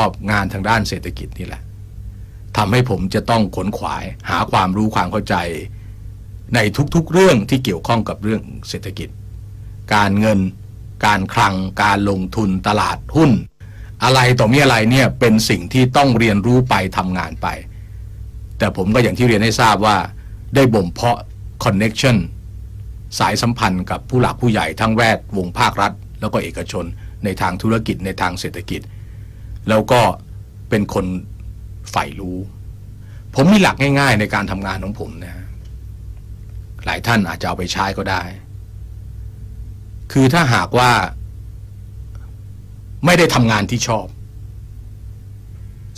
อบงานทางด้านเศรษฐกิจนี่แหละทำให้ผมจะต้องขนขวาย หาความรู้ความเข้าใจ ในทุกๆเรื่องที่เกี่ยวข้องกับเรื่องเศรษฐกิจ การเงิน การคลัง การลงทุนตลาดหุ้น อะไรต่อมีอะไรเนี่ยเป็นสิ่งที่ต้องเรียนรู้ไปทำงานไป แต่ผมก็อย่างที่เรียนให้ทราบว่า ได้บ่มเพาะคอนเน็ชันสายสัมพันธ์กับผู้หลักผู้ใหญ่ทั้งแวดวงภาครัฐ แล้วก็เอกชน ในทางธุรกิจในทางเศรษฐกิจ แล้วก็เป็นคนใฝ่รู้ ผมมีหลักง่าย ๆ ในการทำงานของผมนะหลายท่านอาจจะเอาไปใช้ก็ได้ คือถ้าหากว่าไม่ได้ทำงานที่ชอบ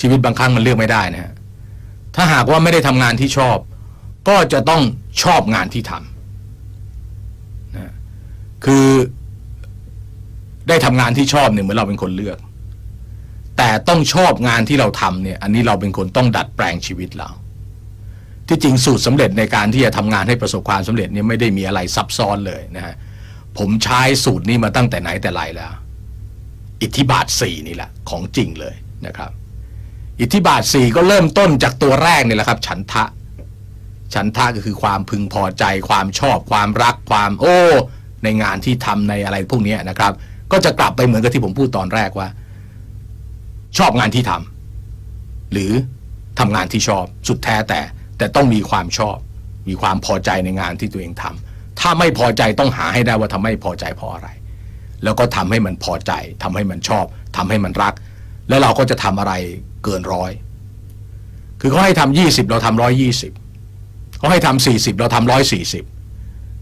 ชีวิตบางครั้งมันเลือกไม่ได้นะฮะถ้าหากว่าไม่ได้ทำงานที่ชอบ ก็จะต้องชอบงานที่ทำนะคือได้ทำงานที่ชอบเนี่ยเหมือนเราเป็นคนเลือก แต่ต้องชอบงานที่เราทำเนี่ย อันนี้เราเป็นคนต้องดัดแปลงชีวิตเรา ที่จริงสูตรสำเร็จในการที่จะทำงานให้ประสบความสำเร็จเนี่ยไม่ได้มีอะไรซับซ้อนเลยนะฮะผมใช้สูตรนี้มาตั้งแต่ไหนแต่ไรแล้ว อิทธิบาทสี่นี่แหละ ของจริงเลยนะครับ อิทธิบาทสี่ก็เริ่มต้นจากตัวแรกนี่แหละครับ ฉันทะ ฉันทะก็คือความพึงพอใจ ความชอบ ความรัก ความโอ้ ในงานที่ทำในอะไรพวกนี้นะครับ ก็จะกลับไปเหมือนกับที่ผมพูดตอนแรกว่า ชอบงานที่ทำหรือทำงานที่ชอบสุดแท้แต่ แต่ต้องมีความชอบ มีความพอใจในงานที่ตัวเองทำถ้าไม่พอใจต้องหาให้ได้ว่าทำไม่พอใจเพราะอะไร แล้วก็ทำให้มันพอใจทำให้มันชอบทำให้มันรัก แล้วเราก็จะทำอะไรเกินร้อยคือเขาให้ทำยี่สิบเราทำร้อยยี่สิบเขาให้ทำสี่สิบเราทำร้อยสี่สิบ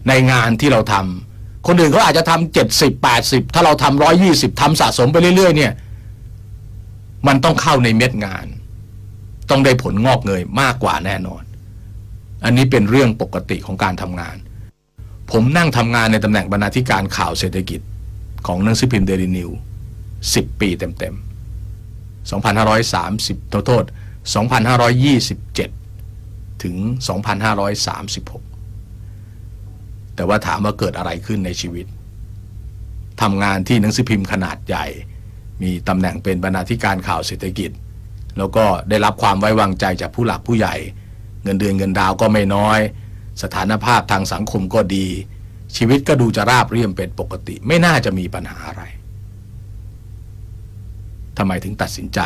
ในงานที่เราทำคนอื่นเขาอาจจะทำเจ็ดสิบแปดสิบถ้าเราทำร้อยยี่สิบทำสะสมไปเรื่อยๆเนี่ย มันต้องเข้าในเม็ดงาน ต้องได้ผลงอกเงยมากกว่าแน่นอน อันนี้เป็นเรื่องปกติของการทำงาน ผมนั่งทำงานในตำแหน่งบรรณาธิการข่าวเศรษฐกิจ ของหนังสือพิมพ์เดลินิวสิบปีเต็มๆ 2530โทษโทษ 2527 ถึง 2536 แต่ว่าถามว่าเกิดอะไรขึ้นในชีวิตทำงานที่หนังสือพิมพ์ขนาดใหญ่ มีตำแหน่งเป็นบรรณาธิการข่าวเศรษฐกิจ แล้วก็ได้รับความไว้วางใจจากผู้หลักผู้ใหญ่ เงินเดือนเงินดาวก็ไม่น้อย สถานภาพทางสังคมก็ดี ชีวิตก็ดูจะราบเรียบเป็นปกติ ไม่น่าจะมีปัญหาอะไรทำไมถึงตัดสินใจ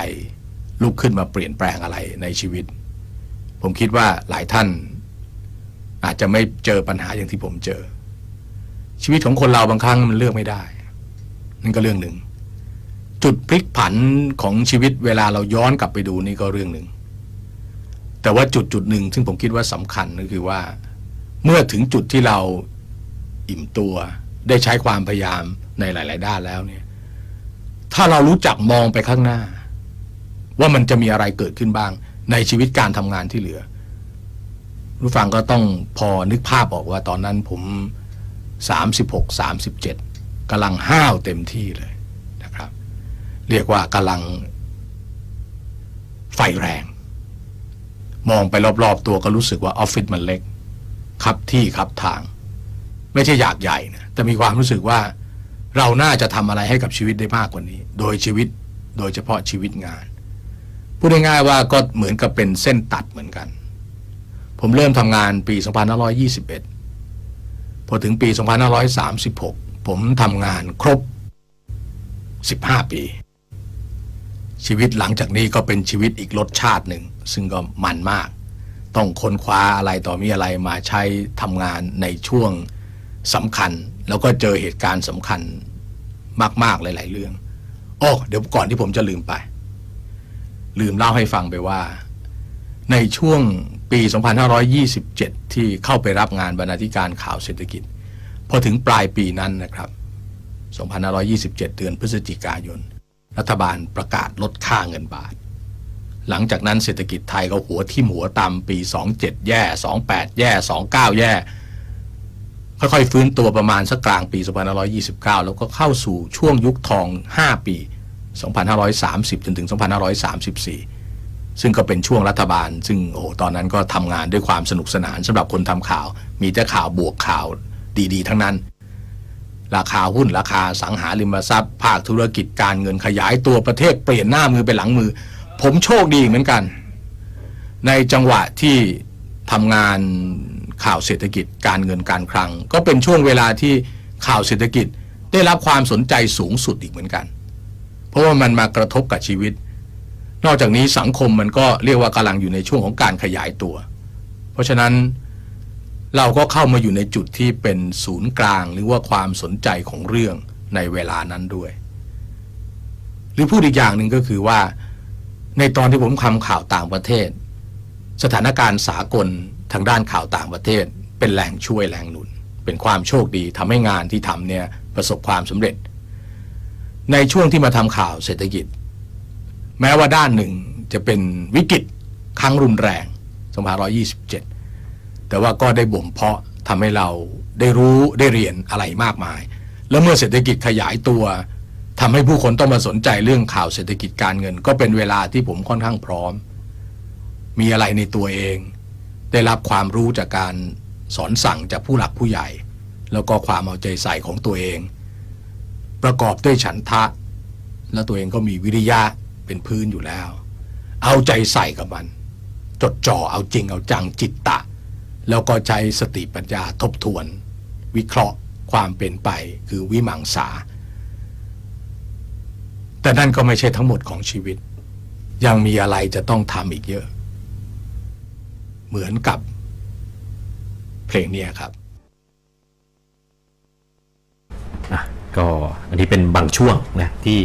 ลุกขึ้นมาเปลี่ยนแปลงอะไรในชีวิต ผมคิดว่าหลายท่าน อาจจะไม่เจอปัญหาอย่างที่ผมเจอ ชีวิตของคนเราบางครั้งมันเลือกไม่ได้ นั่นก็เรื่องหนึ่ง จุดพลิกผันของชีวิตเวลาเราย้อนกลับไปดูนี่ก็เรื่องหนึ่ง แต่ว่าจุดจุดหนึ่งซึ่งผมคิดว่าสำคัญก็คือว่า เมื่อถึงจุดที่เราอิ่มตัวได้ใช้ความพยายามในหลาย ๆ ด้านแล้วเนี่ย ถ้าเรารู้จักมองไปข้างหน้า ว่ามันจะมีอะไรเกิดขึ้นบ้าง ในชีวิตการทำงานที่เหลือรู้ฟังก็ต้องพอนึกภาพออกว่าตอนนั้นผมสามสิบหกสามสิบเจ็ดกำลังห้าวเต็มที่เลย เรียกว่ากำลัง ไฟแรง มองไปรอบๆตัวก็รู้สึกว่าออฟฟิศมันเล็ก ครับที่ครับทาง ไม่ใช่อยากใหญ่นะแต่มีความรู้สึกว่า เราน่าจะทำอะไรให้กับชีวิตได้มากกว่านี้ โดยชีวิตโดยเฉพาะชีวิตงาน พูดง่ายๆว่าก็เหมือนกับเป็นเส้นตัดเหมือนกัน ผมเริ่มทำงานปี 2521 พอถึงปี 2536 ผมทำงานครบ 15 ปี ชีวิตหลังจากนี้ก็เป็นชีวิตอีกรสชาติหนึ่ง ซึ่งก็มันมาก ต้องค้นคว้าอะไรต่อมีอะไรมาใช้ทำงานในช่วงสำคัญ แล้วก็เจอเหตุการณ์สำคัญมากๆหลาย ๆ เรื่องโอ้เดี๋ยวก่อนที่ผมจะลืมไป ลืมเล่าให้ฟังไปว่า ในช่วงปี 2527 ที่เข้าไปรับงานบรรณาธิการข่าวเศรษฐกิจ พอถึงปลายปีนั้นนะครับ 2527 เดือนพฤศจิกายน รัฐบาลประกาศลดค่าเงินบาท หลังจากนั้นเศรษฐกิจไทยก็หัวทิ่มหัวตำปี 27 แย่ 28 แย่ 29 แย่ ค่อยๆฟื้นตัวประมาณสักกลางปี 2529 แล้วก็เข้าสู่ช่วงยุคทอง 5 ปี 2530 จนถึง 2534 ซึ่งก็เป็นช่วงรัฐบาล ซึ่งโอ้ตอนนั้นก็ทำงานด้วยความสนุกสนานสำหรับคนทำข่าว มีแต่ข่าวบวกข่าวดีๆ ทั้งนั้น ราคาหุ้นราคาสังหาริมทรัพย์ ภาคธุรกิจการเงินขยายตัวประเทศเปลี่ยนหน้ามือเป็นหลังมือ ผมโชคดีเหมือนกัน ในจังหวะที่ทำงานข่าวเศรษฐกิจการเงินการคลัง ก็เป็นช่วงเวลาที่ข่าวเศรษฐกิจได้รับความสนใจสูงสุดอีกเหมือนกัน เพราะว่ามันมากระทบกับชีวิต นอกจากนี้สังคมมันก็เรียกว่ากำลังอยู่ในช่วงของการขยายตัว เพราะฉะนั้น เราก็เข้ามาอยู่ในจุดที่เป็นศูนย์กลาง หรือว่าความสนใจของเรื่องในเวลานั้นด้วย หรือพูดอีกอย่างหนึ่งก็คือว่า ในตอนที่ผมทำข่าวต่างประเทศ สถานการณ์สากลทางด้านข่าวต่างประเทศ เป็นแรงช่วยแรงหนุน เป็นความโชคดีทำให้งานที่ทำเนี่ยประสบความสำเร็จ ในช่วงที่มาทำข่าวเศรษฐกิจ แม้ว่าด้านหนึ่งจะเป็นวิกฤตครั้งรุนแรง 2527 แต่ว่าก็ได้บ่มเพาะทำให้เราได้รู้ได้เรียนอะไรมากมาย แล้วเมื่อเศรษฐกิจขยายตัวทำให้ผู้คนต้องมาสนใจเรื่องข่าวเศรษฐกิจการเงิน ก็เป็นเวลาที่ผมค่อนข้างพร้อม มีอะไรในตัวเอง ได้รับความรู้จากการสอนสั่งจากผู้หลักผู้ใหญ่ แล้วก็ความเอาใจใส่ของตัวเอง ประกอบด้วยฉันทะ แล้วตัวเองก็มีวิริยะเป็นพื้นอยู่แล้ว เอาใจใส่กับมัน จดจ่อเอาจริงเอาจังจิตตะ แล้วก็ใช้สติปัญญาทบทวน วิเคราะห์ความเป็นไปคือวิมังสา แต่นั่นก็ไม่ใช่ทั้งหมดของชีวิต ยังมีอะไรจะต้องทำอีกเยอะ เหมือนกับเพลงนี้ครับอะก็อันนี้เป็นบางช่วงนะที่